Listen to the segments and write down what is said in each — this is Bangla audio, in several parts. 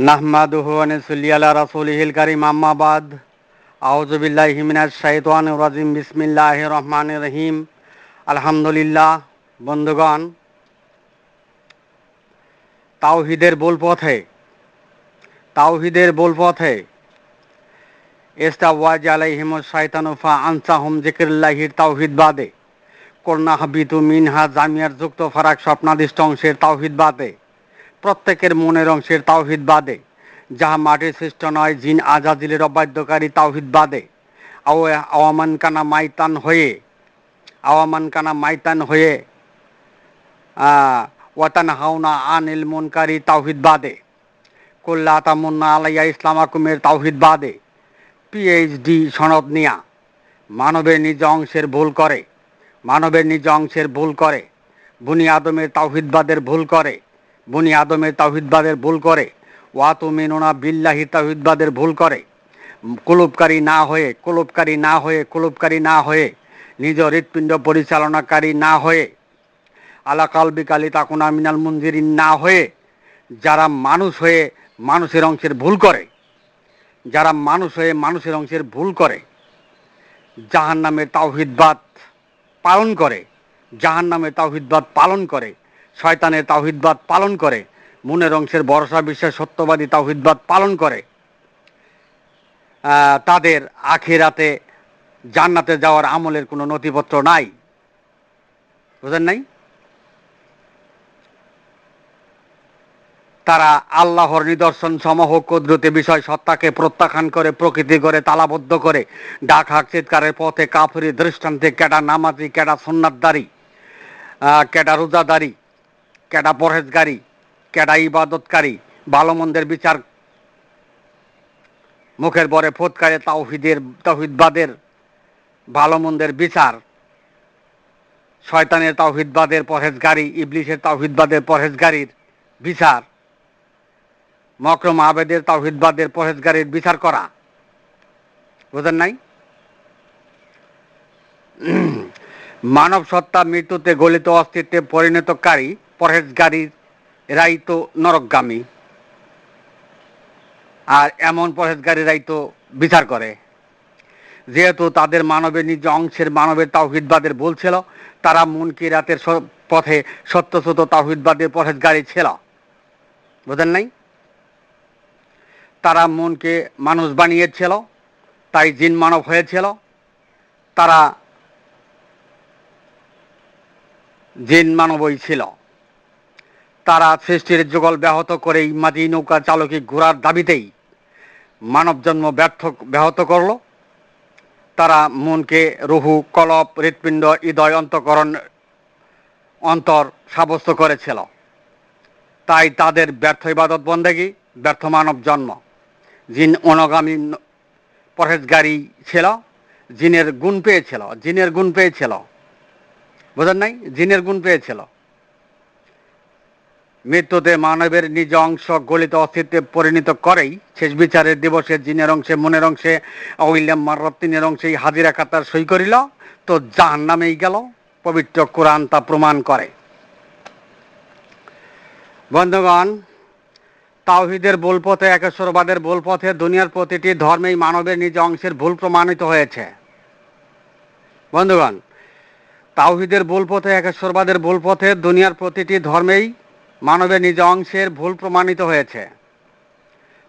নাহমাদুহু ওয়া নুসাল্লি আলা রাসূলিহিল কারীম, আম্মা বাদ। আউযু বিল্লাহি মিনাশ শাইতানির রাজিম, বিসমিল্লাহির রহমানির রহিম। আলহামদুলিল্লাহ, বন্ধুগণ, তাওহীদের বল পথে, তাওহীদের বল পথে, ইস্তাওয়াজ আলাইহিমুশ শাইতানু ফা আনসাহুম তাওহীদ বাদে। করোনা হাবিতু মিনহা জামিয়ার যুক্ত ফারাক স্বপ্নাদিষ্ট অংশের তাওহীদ বাদে। প্রত্যেকের মনের অংশের তাওহিদ বাদে। যাহা মাটির সৃষ্ট নয়, জিন আজাদিলের অবাধ্যকারী তাওহিদ বাদে। আওয়ামান কানা মাইতান হয়ে আওয়ামান কানা মাইতান হয়ে ওয়াতান হাওনা আনিল মুনকারী তাওহিদ বাদে। কুল্লা তামুন্না আলাইয়া ইসলাম আকুমের তাওহিদ বাদে। পিএইচডি সনদ নিয়া, মানবের নিজ অংশের ভুল করে, মানবের নিজ অংশের ভুল করে বুনি আদমের তাওহিদবাদের ভুল করে। বুনি আদমের তাওহিদবাদের ভুল করে। ওয়াতু মিনুনা বিল্লাহি তাওহিদবাদের ভুল করে। কুলুপকারী না হয়ে, কুলুপকারী না হয়ে, কুলুপকারী না হয়ে, নিজ হৃৎপিণ্ড পরিচালনাকারী না হয়ে, আলা কালবি কালি তাকুনা মিনাল মঞ্জিরিন না হয়ে, যারা মানুষ হয়ে মানুষের অংশের ভুল করে, যারা মানুষ হয়ে মানুষের অংশের ভুল করে জাহান নামের তাওহিদবাদ পালন করে জাহান নামের তাওহিদবাদ পালন করে শয়তানের তাওহিদবাদ পালন করে। মনের অংশের ভরসা, বিশ্বাস, সত্যবাদী তাওহিদবাদ পালন করে। তাদের আখেরাতে জান্নাতে যাওয়ার আমলের কোনো নথিপত্র নাই। বুঝেন নাই? তারা আল্লাহর নিদর্শন সমূহ কুদরতি বিষয় সত্তাকে প্রত্যাখ্যান করে, প্রকৃতি করে তালাবদ্ধ করে, ডাক হাক চিৎকারের পথে কাফুরি দৃষ্টান্তে কেডা নামাজি কেডা সুন্নাতদারি কেডা রোজাদারি কেডা পরহেজগারি, কেডা ইবাদতকারী, ভালো মন্দের বিচার। মুখের বরে ফোৎকারে তাওহিদের, তাওহিদবাদের, ভালো মন্দের বিচার। শয়তানের তাওহিদবাদের পরহেজগারি ইবলিশের তাওহিদবাদের পরহেজগারির বিচার। মকরম আবেদের তাওহিদবাদের পরহেজগারির বিচার করা। বুঝেন নাই? মানব সত্তা মৃত্যুতে গলিত অস্তিত্বে পরিণতকারী পরহেজগারীর এরাই তো নরকগামী। আর এমন পরহেজগারীরাই তো বিচার করে। যেহেতু তাদের মানবের নিজ অংশের মানবের তাওহিদবাদের বলছিল তারা মুনকি রাতের পথে সত্যসত তাওহিদবাদের পরহেজগারী ছিল। বুঝেন নাই? তারা মনকে মানুষ বানিয়েছিল, তাই জিন মানব হয়েছিল। তারা জিন মানবই ছিল। তারা সৃষ্টির যুগল ব্যাহত করেই মাঝি নৌকা চালকি ঘোরার দাবিতেই মানব জন্ম ব্যর্থ, ব্যাহত করল। তারা মনকে রুহু, কলপ, হৃৎপিণ্ড, হৃদয় অন্তকরণ অন্তর সাব্যস্ত করেছিল। তাই তাদের ব্যর্থ ইবাদত বন্দেগী, ব্যর্থ মানব জন্ম। জিন অনগামী পরহেজগারী ছিল, জিনের গুণ পেয়েছিল, জিনের গুণ পেয়েছিল। বোঝেন নাই? জিনের গুণ পেয়েছিল। মৃত্যুতে মানবের নিজ অংশ গলিত অস্তিত্বে পরিণত করেই শেষ বিচারের দিবসে জিনের অংশে, মনের অংশে অউইল্যাম মারতিনের অংশে হাজিরা কাতার সই করিল। তো জাহান নামেই গেল, পবিত্র কোরআন তা প্রমাণ করে। বন্ধুগণ, তাওহিদের পথে একেশ্বরবাদের পথে দুনিয়ার প্রতিটি ধর্মেই মানবের নিজ অংশের ভুল প্রমাণিত হয়েছে। বন্ধুগণ, তাওহিদের পথে একেশ্বরবাদের পথে দুনিয়ার প্রতিটি ধর্মেই মানবের নিজ অংশের ভুল প্রমাণিত হয়েছে।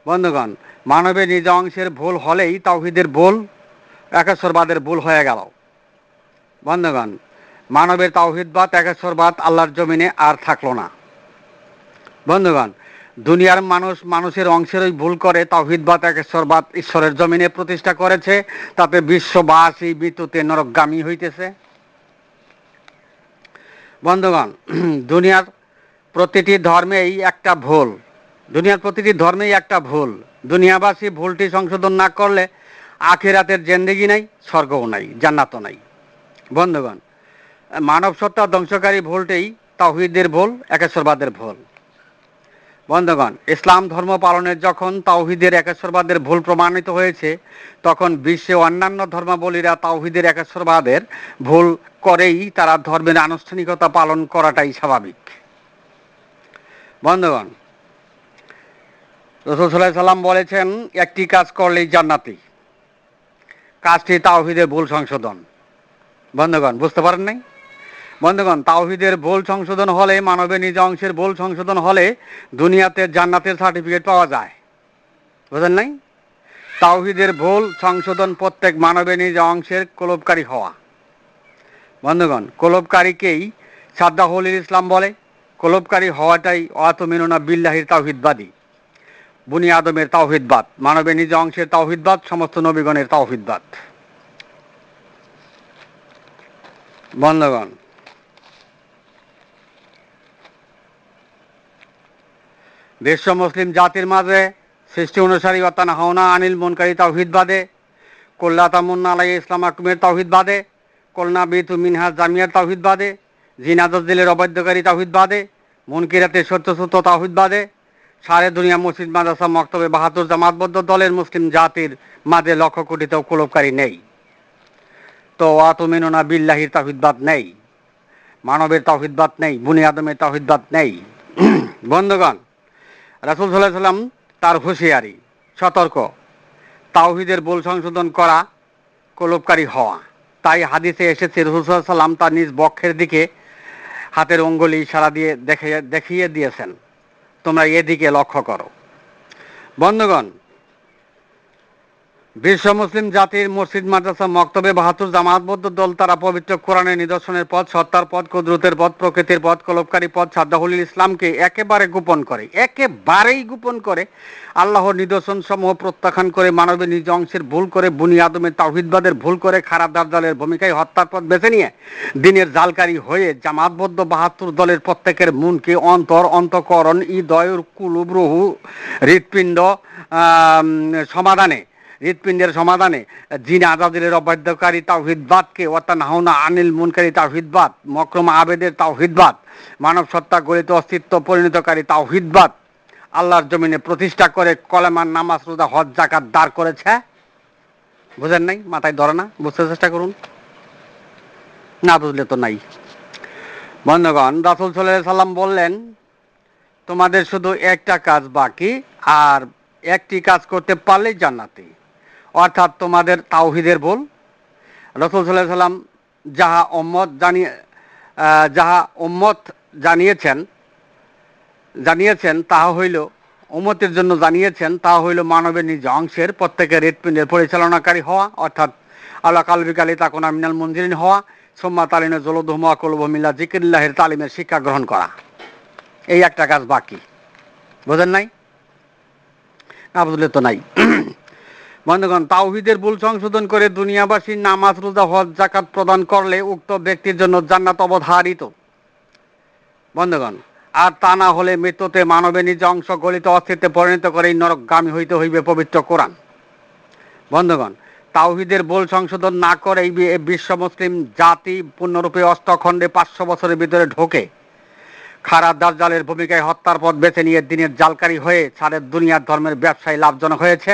বন্ধুগণ, মানবের নিজ অংশের ভুল হলেই তাওহিদের ভুল, একেশ্বরবাদের ভুল হয়ে গেল। বন্ধুগণ, মানবের তাওহিদবাদ একেশ্বরবাদ আল্লাহর জমিনে আর থাকল না। বন্ধুগণ, দুনিয়ার মানুষ মানুষের অংশেরই ভুল করে তাওহিদবাদ একেশ্বরবাদ ঈশ্বরের জমিনে প্রতিষ্ঠা করেছে, তাতে বিশ্ববাসী বিদ্যুতে নরকগামী হইতেছে। বন্ধুগণ, দুনিয়ার প্রতিটি ধর্মেই একটা ভুল। দুনিয়ার প্রতিটি ধর্মেই একটা ভুল। দুনিয়াবাসী ভুলটি সংশোধন না করলে আখেরাতের জেন্দেগি নাই, স্বর্গও নাই, জান্নাতও নাই। বন্ধুগণ, মানব সত্তা ধ্বংসকারী ভুলটাই তাওহিদের ভুল, একেশ্বরবাদের ভুল। বন্ধুগণ, ইসলাম ধর্ম পালনের যখন তাওহিদের একেশ্বরবাদের ভুল প্রমাণিত হয়েছে, তখন বিশ্বে অন্যান্য ধর্মাবলীরা তাওহিদের একেশ্বরবাদের ভুল করেই তারা ধর্মের আনুষ্ঠানিকতা পালন করাটাই স্বাভাবিক। বন্ধুগণ, রসুল সাল্লাহ সাল্লাম বলেছেন, একটি কাজ করলেই জান্নাতি। কাজটি তাওহিদের ভুল সংশোধন। বন্ধুগণ, বুঝতে পারেন নাই? বন্ধুগণ, তাওহিদের ভুল সংশোধন হলে, মানবের নিজ অংশের ভুল সংশোধন হলে, দুনিয়াতে জান্নাতের সার্টিফিকেট পাওয়া যায়। বুঝলেন নাই? তাওহিদের ভুল সংশোধন প্রত্যেক মানবের নিজ অংশের কোলবকারী হওয়া। বন্ধুগণ, কোলবকারীকেই সাদ্দাহুল ইসলাম বলে কোলবকারী হওয়াটাই অতমিনুনা বিল্লাহির তাওহিদবাদী। বুনি আদমের তাওহিদবাদ মানবের নিজ অংশের তাওহিদবাদ, সমস্ত নবীগণের তাওহিদবাদ। বন্ধগণ, বিশ্ব মুসলিম জাতির মাঝে সৃষ্টি অনুসারী অতানা হাওনা আনিল মনকারী তাওহিদবাদে, কল্লাতা মুন্না আলাই ইসলাম আকুমের তাওহিদবাদে, কলনা বিতু মিনহাজ জামিয়ার তাওহিদবাদে জিনাদুদ্দিলের অবৈধকারী তাওহিদবাদে মুনকিরাতে সত্যসূত্র তাওহিদবাদে সারে দুনিয়া মসজিদ, মাদ্রাসা, মক্তবে বাহাদুর জামাতবদ্ধ দলের মুসলিম জাতির মাঝে লক্ষ কোটিতেও কুলবকারী নেই। তো আতমিনুনা বিল্লাহির তাহিদবাদ নেই। মানবের তাহিদবাদ নেই, বুনি আদমের তাহিদবাদ নেই। বন্ধুগণ, রাসুল সাল্লাহ সাল্লাম তার হুঁশিয়ারি, সতর্ক। তাওহিদের বোল সংশোধন করা কলবকারী হওয়া। তাই হাদিসে এসেছে, রসুল সাল্লাম তার নিজ বক্ষের দিকে হাতের অঙ্গুলি ইশারা দিয়ে দেখে দেখিয়ে দিয়েছেন। তোমরা এদিকে লক্ষ্য করো। বন্ধুগণ বিশ্ব মুসলিম জাতির মসজিদ, মাদ্রাসা, মক্তবে বাহাত্তর জামাতবদ্ধ দল তারা পবিত্র কোরআনের নিদর্শনের পথ, সত্তার পথ, কুদরতের পথ, প্রকৃতির পথ কলবকারী পথ, সাদ্দাহুল ইসলামকে একেবারে গোপন করে, একেবারেই গোপন করে আল্লাহর নিদর্শন সমূহ প্রত্যাখ্যান করে, মানবের নিজ অংশের ভুল করে, বুনি আদমের তাহিদবাদের ভুল করে, খারাপ দার্জালের ভূমিকায় হত্যার পথ বেছে নিয়ে, দিনের জালকারী হয়ে জামাতবদ্ধ বাহাত্তর দলের প্রত্যেকের মনকে অন্তর, অন্তকরণ হৃদয় কুলুব রহু হৃৎপিণ্ড সমাধানে হৃৎপিণ্ডের সমাধানে জিন আজাদিলের অবাধ্যকারী তাওহিদবাদকে ওয়াতান হাওনা আনিল মুনকারী তাওহিদবাদ মক্রম আবেদের তাওহিদবাদ মানব সত্তা গলিত অস্তিত্ব পরিণতকারী তাওহিদবাদ আল্লাহর জমিনে প্রতিষ্ঠা করে কলেমার নামাজ, রোজা, হজ জাকাত দাঁড় করেছে। বুঝেন নাই? মাথায় ধরে না? বুঝতে চেষ্টা করুন। না বুঝলে তো নাই। বন্ধুগণ, রাসুল সাল্লাম বললেন, তোমাদের শুধু একটা কাজ বাকি, আর একটি কাজ করতে পারলেই জান্নাতি। অর্থাৎ তোমাদের তাওহিদের ভুল। রসুল সাল্লাহ সাল্লাম যাহা উম্মত জানিয়ে যাহা উম্মত জানিয়েছেন জানিয়েছেন, তাহা হইল উম্মতের জন্য জানিয়েছেন তা হইল মানবের নিজ অংশের প্রত্যেকের হৃৎপিণ্ডের পরিচালনাকারী হওয়া, অর্থাৎ আল্লাহ কালবিকালী তাকুনা মিনাল মঞ্জিরিন হওয়া, সোম্মা তালিনে জলধুমা কলবমিল্লা জিকিল্লাহের তালিমের শিক্ষা গ্রহণ করা। এই একটা কাজ বাকি। বোঝেন নাই? না, বুঝলে তো নাই। বন্ধুগণ, তাওহিদের ভুল সংশোধন করে দুনিয়াবাসীর নামাজ, রোজা, হজ জাকাত প্রদান করলে উক্ত ব্যক্তির জন্য জান্নাত অবধারিত। বন্ধুগণ, আর তা না হলে মৃত্যুতে মানবের নিজ অংশ গলিত অস্তিত্বে পরিণত করে নরকগামী হইতে হইবে পবিত্র কোরআন। বন্ধুগণ, তাওহিদের ভুল সংশোধন না করে বিশ্ব মুসলিম জাতি পূর্ণরূপে অষ্টখণ্ডে পাঁচশো বছরের ভিতরে ঢোকে। খারাপ দার্জালের ভূমিকায় হত্যার পথ বেছে নিয়ে দিনের জালকারী হয়ে সারের দুনিয়ার ধর্মের ব্যবসায় লাভজনক হয়েছে।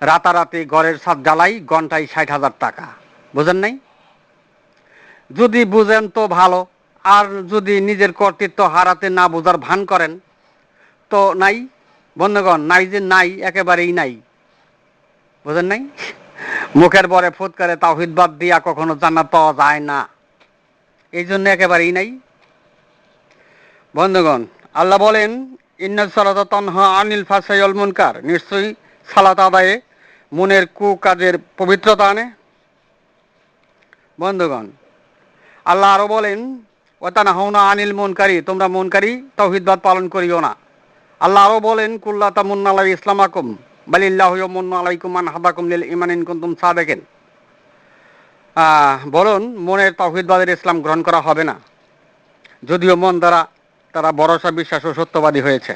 রাতারাতি ঘরের সাত জ্বালাই ঘন্টায় ষাট হাজার টাকা। বুঝেন নাই? যদি বুঝেন তো ভালো, আর যদি নিজের কর্তৃত্ব হারাতে না বোঝার ভান করেন, তো নাই। বন্ধুগণ, নাই যে নাই, একেবারেই নাই। বুঝেন নাই? মুখের বরে ফুৎকারে তাওহিদবাদ দিয়া কখনো জানা পাওয়া যায় না। এই জন্য একেবারেই নাই। বন্ধুগণ, আল্লাহ বলেন ইন্নাল সালাত তনহা আনিল ফাসাইল মুনকার। নিশ্চয়ই সালাত আদায়ে মনের কু কাজের পবিত্রতা আনে। বন্ধুগণ, আল্লাহ আরও বলেন ওতানা হওনা আনিল মুনকারী তোমরা মুনকারী তৌহিদবাদ পালন করিও না। আল্লাহ আরও বলেন কুল্লা তামুন্নালাই ইসলামাকুম বালিল্লাহ মুন্না আলাইকুম মান হাদাকুম লিল ইমান ইন কুনতুম সাদেকেন। বলুন, মনের তৌহিদবাদের ইসলাম গ্রহণ করা হবে না। যদিও মন দ্বারা তারা ভরসা, বিশ্বাস ও সত্যবাদী হয়েছে।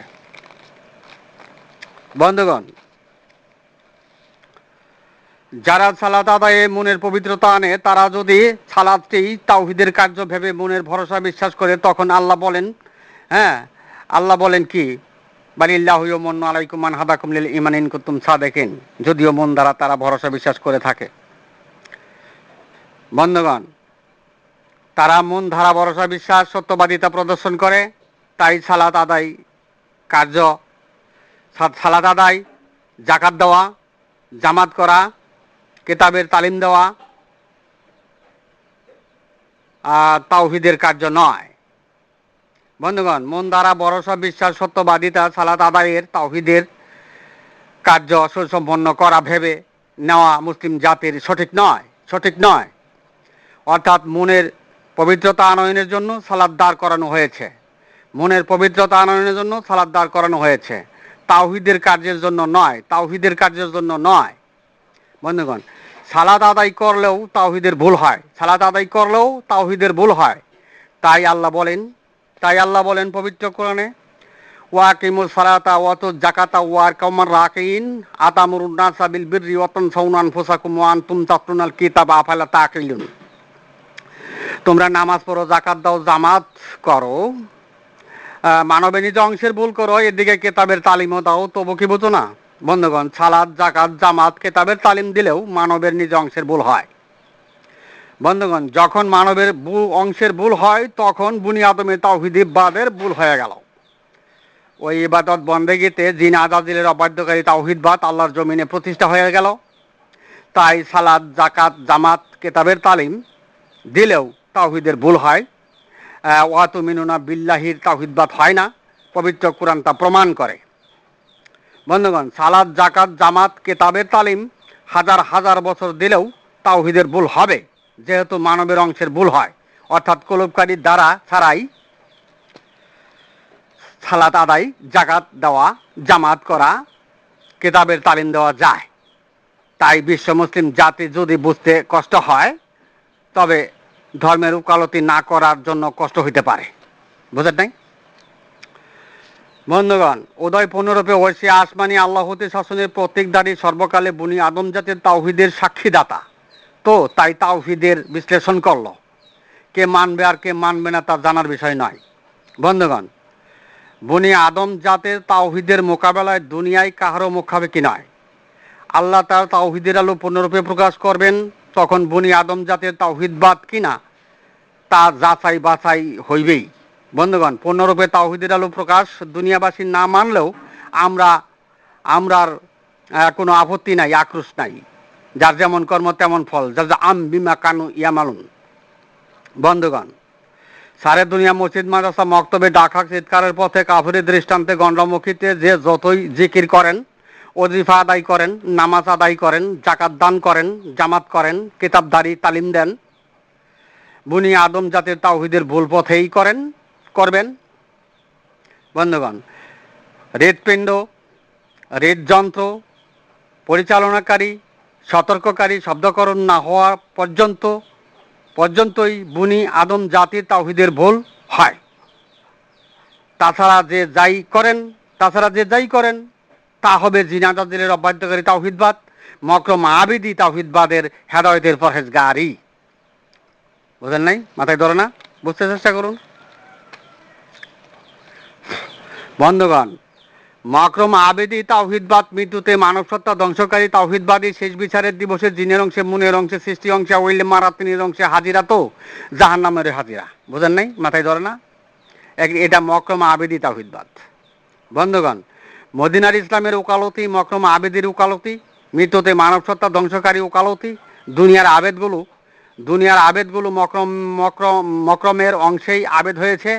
বন্ধুগণ যারা সালাত আদায়ে মনের পবিত্রতা আনে, তারা যদি সালাদটি তাওহিদের কার্য ভেবে মনের ভরসা বিশ্বাস করে, তখন আল্লাহ বলেন হ্যাঁ আল্লাহ বলেন কি? বালিল্লাহ মন আলাইকুম মান হাদাকুম লিল ইমান ইন কুতুম সাদেকিন। যদিও মন দ্বারা তারা ভরসা বিশ্বাস করে থাকে। বন্ধুগণ, তারা মন ধারা ভরসা বিশ্বাস, সত্যবাদিতা প্রদর্শন করে, তাই সালাত আদায় কার্য সা- সালাদ আদায় জাকাত দেওয়া, জামাত করা কেতাবের তালিম দেওয়া তাওহিদের কার্য নয়। বন্ধুগণ, মন দ্বারা ভরসা বিশ্বাস সত্যবাদিতা সালাত আদায়ের তাওহিদের কার্য সুসম্পন্ন করা ভেবে নেওয়া মুসলিম জাতির সঠিক নয় সঠিক নয়। অর্থাৎ মনের পবিত্রতা আনয়নের জন্য সালাদ দাঁড় করানো হয়েছে। মনের পবিত্রতা আনয়নের জন্য সালাদ দাঁড় করানো হয়েছে। তাওহিদের কার্যের জন্য নয়, তাওহিদের কার্যের জন্য নয়। বন্ধুগণ সালাদ আদায় করলেও তাওহিদের ভুল হয়। সালাদ আদায় করলেও তাওহিদের ভুল হয়। তাই আল্লাহ বলেন, তাই আল্লাহ বলেন পবিত্র কোরআনে ওয়াকিমুল সালাতা ওয়াতু জাকাতা ওয়ার কামার রাকিন আতামুরুন নাসা বিল বিররি ওয়াতান সাউনান ফুসাকুম ওয়া আনতুম তাতলুনাল কিতাবা আফালা তাকিলুন। তোমরা নামাজ পড়ো জাকাত দাও, জামাত করো। মানবে নিজ অংশের ভুল করো, এদিকে কেতাবের তালিমও দাও, তবু কি বুঝো না? বন্ধুগণ, সালাদ, জাকাত, জামাত, কেতাবের তালিম দিলেও মানবের নিজ অংশের ভুল হয়। বন্ধুগণ, যখন মানবের অংশের ভুল হয়, তখন বুনিয়াদমে তাওহিদিবাদের ভুল হয়ে গেল। ওই ইবাদত বন্দেগীতে জিন আজাজিলের অবাধ্যকারী তাওহিদবাদ আল্লাহর জমিনে প্রতিষ্ঠা হয়ে গেল। তাই সালাদ, জাকাত, জামাত, কেতাবের তালিম দিলেও তাওহিদের ভুল হয়। ওয়াতু মিনুনা বিল্লাহির তাওহিদবাদ হয় না। পবিত্র কোরআন তা প্রমাণ করে। বন্ধুগণ, সালাদ, জাকাত, জামাত, কেতাবের তালিম হাজার হাজার বছর দিলেও তাওহিদের ভুল হবে, যেহেতু মানবের অংশের ভুল হয়। অর্থাৎ কলবকারীর দ্বারা ছাড়াই সালাত আদায়, জাকাত দেওয়া, জামাত করা, কেতাবের তালিম দেওয়া যায়। তাই বিশ্ব মুসলিম জাতি যদি বুঝতে কষ্ট হয়, তবে ধর্মের উকালতি না করার জন্য কষ্ট হইতে পারে। বুঝেন নাই? বন্ধুগণ উদয় পুনরূপে ঐশী আসমানি আল্লাহতে শাসনের প্রত্যেক প্রতীকদারী সর্বকালে বুনি আদম জাতির তাওহিদের সাক্ষীদাতা। তো তাই তাওহিদের বিশ্লেষণ করল। কে মানবে আর কে মানবে না তা জানার বিষয় নয়। বন্ধুগণ, বনি আদম জাতের তাওহিদের মোকাবেলায় দুনিয়ায় কাহারও মুখাপেক্ষি নয়। আল্লাহ তার তাওহিদের আলো পূর্ণরূপে প্রকাশ করবেন, তখন বনি আদম জাতের তাওহিদবাদ কিনা তা যাচাই বাছাই হইবেই। বন্ধুগণ, পূর্ণরূপে তাওহিদের আলো প্রকাশ, দুনিয়াবাসী না মানলেও আমরা, আমরার কোনো আপত্তি নাই, আক্রোশ নাই। যার যেমন কর্ম তেমন ফল। যার আম বিমা কানু ইয়ামালুন। বন্ধুগণ, সারে দুনিয়া মসজিদ, মাদ্রাসা, মক্তবে ডাকা চিৎকারের পথে কাফুরি দৃষ্টান্তে, গণ্ডমুখীতে যে যতই জিকির করেন অজিফা আদায় করেন, নামাজ আদায় করেন জাকাত দান করেন, জামাত করেন, কিতাবধারী তালিম দেন, বুনি আদম জাতির তাওহিদের ভুল পথেই করেন করবেন? বন্ধুগণ হৃদপিণ্ড হৃদযন্ত্র পরিচালনাকারী, সতর্ককারী, শব্দকরণ না হওয়া পর্যন্ত, পর্যন্তই বুনি আদম জাতির তাওহিদের ভুল হয়। তাছাড়া যে যাই করেন, তাছাড়া যে যাই করেন, তা হবে জিনাদাদিলের অবাধ্যকারী তাওহিদবাদ মক্রম আবিদি তাওহিদবাদের হেদায়তের পরহেজগারি। বুঝেন নাই? মাথায় ধরে না। বুঝতে চেষ্টা করুন। বন্ধুগণ, মক্রম আবেদি তাওহিদবাদ মৃত্যুতে মানব সত্তা ধ্বংসকারী তাওহিদবাদী শেষ বিচারের দিবসে জিনের অংশে, মুনের অংশে, সৃষ্টি অংশে, ওইলে মারাতিনের অংশে হাজিরা তো জাহান নামের হাজিরা। বুঝেন নাই? মাথায় ধরে না? এটা মক্রম আবেদি তাওহিদবাদ বন্ধুগণ, মদিনার ইসলামের ওকালতি, মক্রম আবেদির ওকালতি, মৃত্যুতে মানব সত্তা ধ্বংসকারী ওকালতি, দুনিয়ার আবেদগুলো দুনিয়ার আবেদগুলো মক্রম মক্রম মক্রমের অংশেই আবেদ হয়েছে।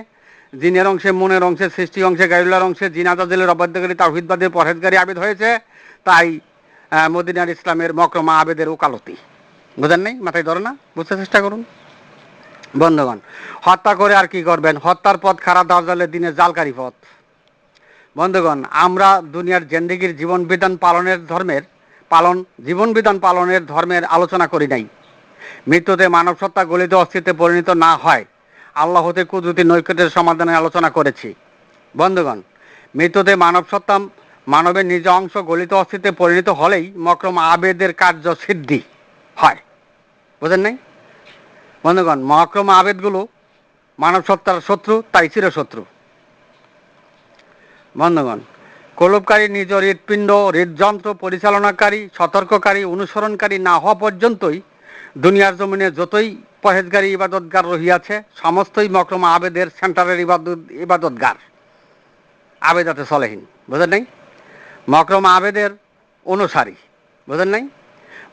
জিনের অংশে, মনের অংশে, সৃষ্টি অংশে গাইলার অংশে জিনাদাদিলের অবাধ্যকারী তাহিদবাদের পরহেজগারী আবেদ হয়েছে। তাই মদিনার ইসলামের মক্রমা আবেদের ওকালতি। বুঝেন নাই? মাথায় ধরে না? বুঝতে চেষ্টা করুন। বন্ধুগণ, হত্যা করে আর কি করবেন? হত্যার পথ খারাপ দার্জালের দিনে জালকারি পথ। বন্ধুগণ, আমরা দুনিয়ার জেন্দিগির জীবন বিধান পালনের ধর্মের, পালন, জীবন বিধান পালনের ধর্মের আলোচনা করি নাই। মৃত্যুতে মানব সত্তা গলিত অস্তিত্বে পরিণত না হয়। আল্লাহ হতে কুদরতি নৈকট্যের সমাধানে আলোচনা করেছি। বন্ধুগণ, মৃত্যুতে মানব সত্তা মানবের নিজ অংশ গলিত অস্তিত্বে পরিণত হলেই মক্রম আবেদের কার্য সিদ্ধি হয়। বুঝেন নাই? বন্ধুগণ মহক্রম আবেদগুলো মানব সত্তার শত্রু, তাই চিরশত্রু। বন্ধুগণ কলবকারী নিজ হৃৎপিণ্ড, হৃদযন্ত্র পরিচালনাকারী, সতর্ককারী, অনুসরণকারী না হওয়া পর্যন্তই দুনিয়ার জমিনে যতই পহেজগারী ইবাদতগার রহিয়াছে, সমস্তই মক্রমা আবেদের সেন্টারের ইবাদত, ইবাদতগার। আবেদাতে চলেহীন বুঝলেন নাই? মকরম আবেদের অনুসারী, বুঝলেন নাই?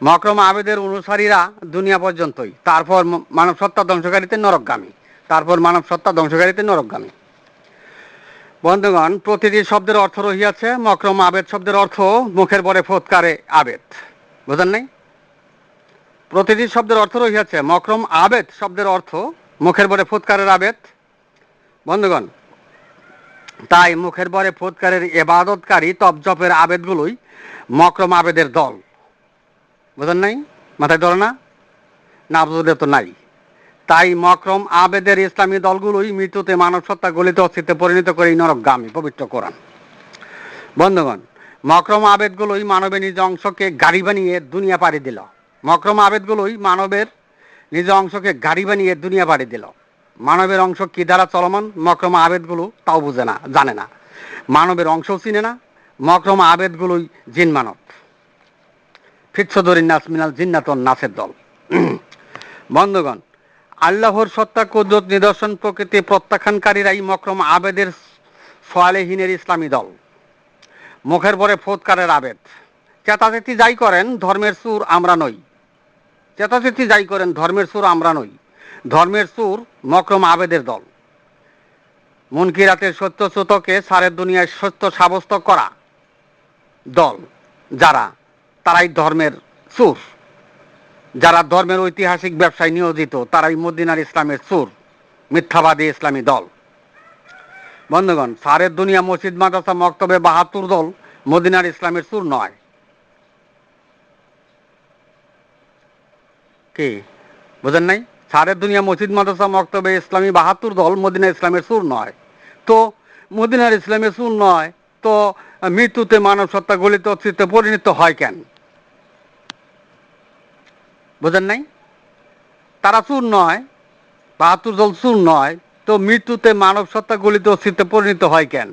মকরম আবেদের অনুসারীরা দুনিয়া পর্যন্তই। তারপর মানব সত্তা ধ্বংসকারীতে নরকগামী। তারপর মানব সত্তা ধ্বংসকারীতে নরকগামী। বন্ধুগণ, প্রতিটি শব্দের অর্থ রহিয়াছে, মকরম আবেদ শব্দের অর্থ মুখের পরে ফোৎকারে আবেদ। বুঝলেন নাই? প্রতিটি শব্দের অর্থ রহিয়াছে, মকরম আবেদ শব্দের অর্থ, মুখের পরে ফুৎকারের আবেদ। বন্ধুগণ, তাই মুখের পরে ফুৎকারের এবাদতকারী তপজপের আবেদগুলোই মকরম আবেদের দল। বুঝলেন নাই? মাথায় ধরে না? না তো নাই। তাই মকরম আবেদের ইসলামী দলগুলোই মৃত্যুতে মানব সত্তা গলিত অস্তিত্বে পরিণত করে নরকগামী পবিত্র কোরআন। বন্ধুগণ, মকরম আবেদগুলোই মানবের অংশকে গাড়ি বানিয়ে দুনিয়া পাড়ি দিল। মকরম আবেদগুলোই মানবের নিজ অংশকে গাড়ি বানিয়ে দুনিয়া বাড়ি দিল। মানবের অংশ কি দ্বারা চলমান? মকরম আবেদগুলো তাও বুঝে না, জানে না। মানবের অংশও চিনে না, মকরম আবেদগুলোই জিন মানব। ফিৎসদরিন নাস মিনাল জিন্নাতন নাসের দল। বন্ধুগণ, আল্লাহর সত্তা, কুদরত, নিদর্শন প্রকৃতি প্রত্যাখ্যানকারীরাই মকরম আবেদের সোয়ালেহীনের ইসলামী দল। মুখের পরে ফোৎকারের আবেদ। চেতাচেতি যাই করেন, ধর্মের সুর আমরা নই। চেতাচেতি যাই করেন, ধর্মের সুর আমরা নই। ধর্মের সুর মকরম আবেদের দল। মুনকিরাতের সত্য সুতকে সারের দুনিয়ায় সত্য সাব্যস্ত করা দল, যারা, তারাই ধর্মের সুর। যারা ধর্মের ঐতিহাসিক ব্যবসায় নিয়োজিত, তারাই মদিনার ইসলামের সুর, মিথ্যাবাদী ইসলামী দল। বন্ধুগণ, সারের দুনিয়া মসজিদ, মাদ্রাসা, মক্তবে বাহাত্তর দল মদিনার ইসলামের সুর নয়। কি? বুঝেন নাই? সারের দুনিয়া মসজিদ, মাদ্রাসা, মক্তবে ইসলামী বাহাত্তর দল মদিনা ইসলামের সুর নয়। তো মদিনার ইসলামের সুর নয়, তো মৃত্যুতে মানব সত্তা গলিত অস্তিত্বে পরিণত হয় কেন? বুঝেন নাই? তারা চুর নয়, বাহাত্তর দল চুর নয়, তো মৃত্যুতে মানব সত্তা গলিত অস্তিত্বে পরিণত হয় কেন?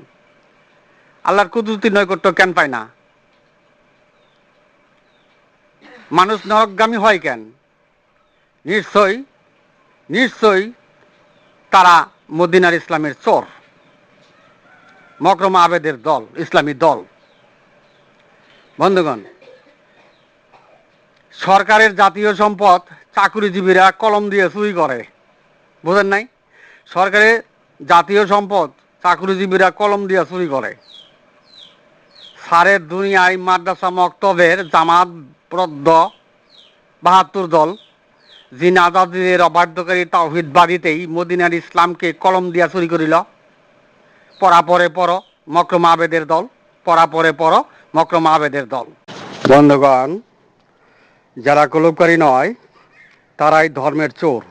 আল্লাহর কুদরতি নৈকট্য কেন পায় না? মানুষ নরকগামী হয় কেন? নিশ্চয়ই নিশ্চয়ই তারা মদিনার ইসলামের চোর। মকরমা আবেদের দল, ইসলামী দল। বন্ধুগণ, সরকারের জাতীয় সম্পদ চাকুরিজীবীরা কলম দিয়ে চুরি করে। বুঝেন নাই? সরকারের জাতীয় সম্পদ চাকুরিজীবীরা কলম দিয়ে চুরি করে। সারের দুনিয়ায় মাদ্রাসা মক্তবের জামাত বাহাত্তর দল জিন আজাদের অবাধ্যকারী তাওহিদবাদীতেই মদিনার ইসলামকে কলম দিয়া চুরি করিল। পড়া পরে মক্রম আবেদের দল। পড়া পরে পর মক্রম আবেদের দল। বন্ধুগণ, যারা কলবকারী নয়, তারাই ধর্মের চোর।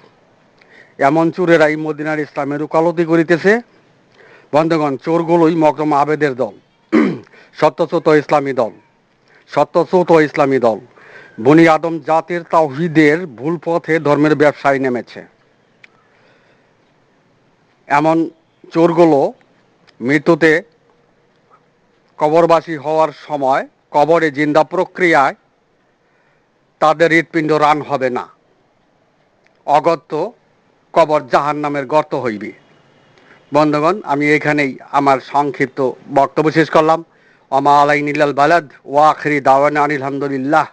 এমন চোরেরাই মদিনার ইসলামের উকালতি করিতেছে। বন্ধুগণ, চোরগুলোই মকরম আবেদের দল। সত্যচ্যুত ইসলামী দল। সত্যচ্যুত ইসলামী দল। বনি আদম জাতের তাওহিদের ভুল পথে ধর্মের ব্যবসায় নেমেছে। এমন চোরগুলো মৃত্যুতে কবরবাসী হওয়ার সময় কবরে জিন্দা প্রক্রিয়ায় তাদের হৃৎপিণ্ড রান হবে না। অগত্য কবর জাহান নামের গর্ত হইবে। বন্ধুগণ, আমি এখানেই আমার সংক্ষিপ্ত বক্তব্য শেষ করলাম। অমা আলাই নীলাল বালাদ ওয়াখরি দাওয়ান আনিল আলহামদুলিল্লাহ